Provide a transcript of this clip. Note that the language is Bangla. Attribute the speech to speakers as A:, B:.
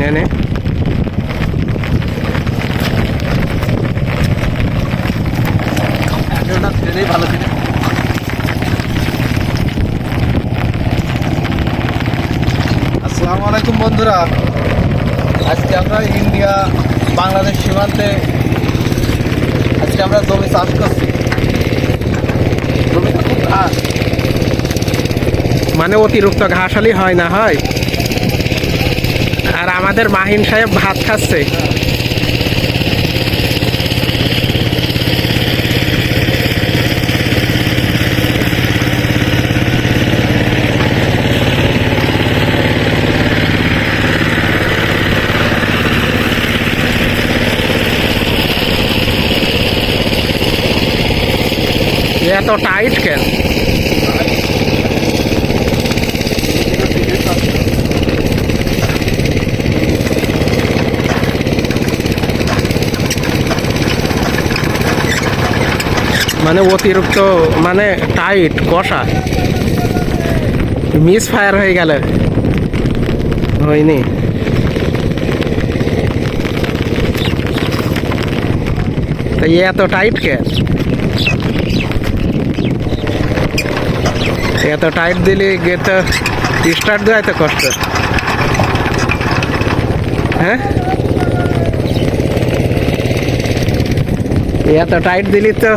A: নে নে
B: ভালো ছিল আসসালামু আলাইকুম বন্ধুরা। আজকে আমরা ইন্ডিয়া বাংলাদেশ সীমান্তে আজকে আমরা জমি চাষ করছি। জমিতে খুব ঘাস।
A: মানে অতিরিক্ত ঘাসালি হয় না হয়? আর আমাদের মাহিন সাহেব ভাত খাচ্ছে। এত টাইট কেন? মানে অতিরিক্ত মানে টাইট কষা। মিস ফায়ার হয়ে গেল। হয়নি। তা এত টাইট কে? এত টাইট দিলে গেট স্টার্ট দেওয়া তো কষ্ট। হ্যাঁ? এত টাইট দিলি তো